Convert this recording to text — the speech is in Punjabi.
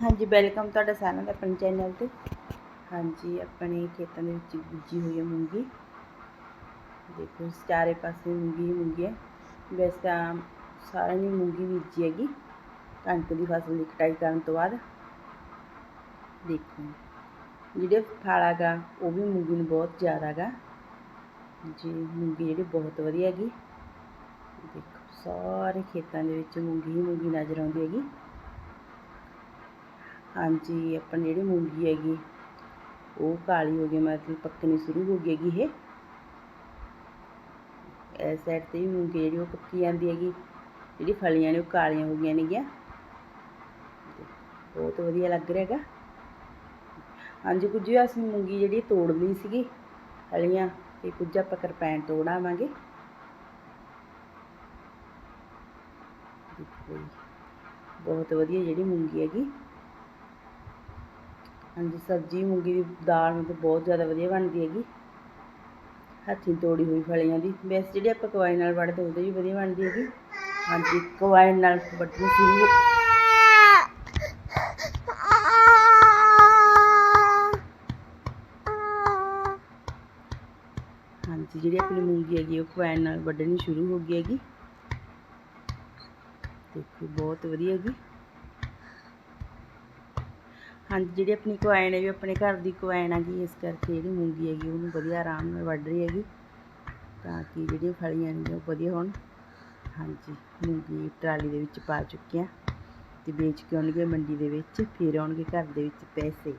ਹਾਂਜੀ ਵੈਲਕਮ ਤੁਹਾਡਾ ਸਾਰਿਆਂ ਦਾ ਆਪਣੇ ਚੈਨਲ ਤੇ। ਹਾਂਜੀ, ਆਪਣੇ ਖੇਤਾਂ ਦੇ ਵਿੱਚ ਬੀਜੀ ਹੋਈ ਹੈ ਮੂੰਗੀ। ਦੇਖੋ ਚਾਰੇ ਪਾਸੇ ਮੂੰਗੀ ਹੀ ਮੂੰਗੀ ਹੈ। ਵੈਸੇ ਤਾਂ ਸਾਰਿਆਂ ਨੇ ਮੂੰਗੀ ਬੀਜੀ ਹੈਗੀ, ਕਣਕ ਦੀ ਫਸਲ ਦੀ ਕਟਾਈ ਕਰਨ ਤੋਂ ਬਾਅਦ। ਦੇਖੋ, ਜਿਹੜੇ ਫਲ ਹੈਗਾ, ਉਹ ਵੀ ਮੂੰਗੀ ਨੂੰ ਬਹੁਤ ਜ਼ਿਆਦਾ ਹੈਗਾ। ਜੀ, ਮੂੰਗੀ ਜਿਹੜੀ ਬਹੁਤ ਵਧੀਆ ਹੈਗੀ। ਦੇਖੋ, ਸਾਰੇ ਖੇਤਾਂ ਦੇ ਵਿੱਚ ਮੂੰਗੀ ਹੀ ਮੂੰਗੀ ਨਜ਼ਰ ਆਉਂਦੀ ਹੈਗੀ। ਹਾਂਜੀ ਆਪਣੀ ਜਿਹੜੀ ਮੂੰਗੀ ਹੈਗੀ। ਉਹ ਕਾਲੀ ਹੋ ਗਈ ਮਤਲਬ ਪੱਕਣੀ ਸ਼ੁਰੂ ਹੋ ਗਈ ਹੈਗੀ ਇਹ। ਇਸ ਸਾਈਡ ਤੇ ਵੀ ਮੂੰਗੀ ਜਿਹੜੀ ਉਹ ਪੱਕੀ ਜਾਂਦੀ ਹੈਗੀ। ਜਿਹੜੀ ਫਲੀਆਂ ਨੇ ਉਹ ਕਾਲੀਆਂ ਹੋ ਗਈਆਂ ਨੇਗੀਆਂ। ਬਹੁਤ ਵਧੀਆ ਲੱਗ ਰਿਹਾ ਹੈਗਾ। ਹਾਂਜੀ, ਕੁਝ ਅਸੀਂ ਮੂੰਗੀ ਜਿਹੜੀ ਤੋੜ ਲਈ ਸੀਗੀ, ਫਲੀਆਂ ਤੇ ਕੁਝ ਆਪਾਂ ਕਰਪੈਨ ਤੋੜਾਵਾਂਗੇ ਦੇਖੋ ਬਹੁਤ ਵਧੀਆ ਜਿਹੜੀ ਮੂੰਗੀ ਹੈਗੀ। ਹਾਂਜੀ, ਸਬਜ਼ੀ, ਮੂੰਗੀ ਦੀ ਦਾਲ ਮਤਲਬ ਬਹੁਤ ਜ਼ਿਆਦਾ ਵਧੀਆ ਬਣਦੀ ਹੈਗੀ। ਹੱਥੀਂ ਤੋੜੀ ਹੋਈ ਫਲੀਆਂ ਦੀ। ਵੈਸੇ ਜਿਹੜੀ ਆਪਾਂ ਕਵਾਈ ਨਾਲ ਵੱਢਦੇ ਉਹਦੇ ਵੀ ਵਧੀਆ ਬਣਦੀ ਹੈਗੀ। ਹਾਂਜੀ, ਕਵਾਈ ਨਾਲ ਵੱਢਣੀ ਸ਼ੁਰੂ ਹੋ- ਹਾਂਜੀ, ਜਿਹੜੀ ਆਪਣੀ ਮੂੰਗੀ ਹੈਗੀ, ਉਹ ਕਵਾਈ ਨਾਲ ਵੱਢਣੀ ਸ਼ੁਰੂ ਹੋ ਗਈ ਹੈਗੀ। ਦੇਖੋ, ਬਹੁਤ ਵਧੀਆ ਹੈਗੀ। ਹਾਂਜੀ, ਜਿਹੜੀ ਆਪਣੀ ਕੁਆਇਨ ਹੈ ਵੀ ਆਪਣੇ ਘਰ ਦੀ ਕੁਆਇਨ ਹੈਗੀ, ਇਸ ਕਰਕੇ ਜਿਹੜੀ ਮੂੰਗੀ ਹੈਗੀ, ਉਹਨੂੰ ਵਧੀਆ ਆਰਾਮ ਨਾਲ ਵੱਢ ਰਹੀ ਹੈਗੀ, ਤਾਂ ਕਿ ਜਿਹੜੀਆਂ ਫਲੀਆਂ ਨੇ, ਉਹ ਵਧੀਆ ਹੋਣ। ਹਾਂਜੀ, ਮੂੰਗੀ ਟਰਾਲੀ ਦੇ ਵਿੱਚ ਪਾ ਚੁੱਕੇ ਹਾਂ, ਤੇ ਵੇਚ ਕੇ ਆਉਣਗੇ ਮੰਡੀ ਦੇ ਵਿੱਚ, ਫਿਰ ਆਉਣਗੇ ਘਰ ਦੇ ਵਿੱਚ ਪੈਸੇ।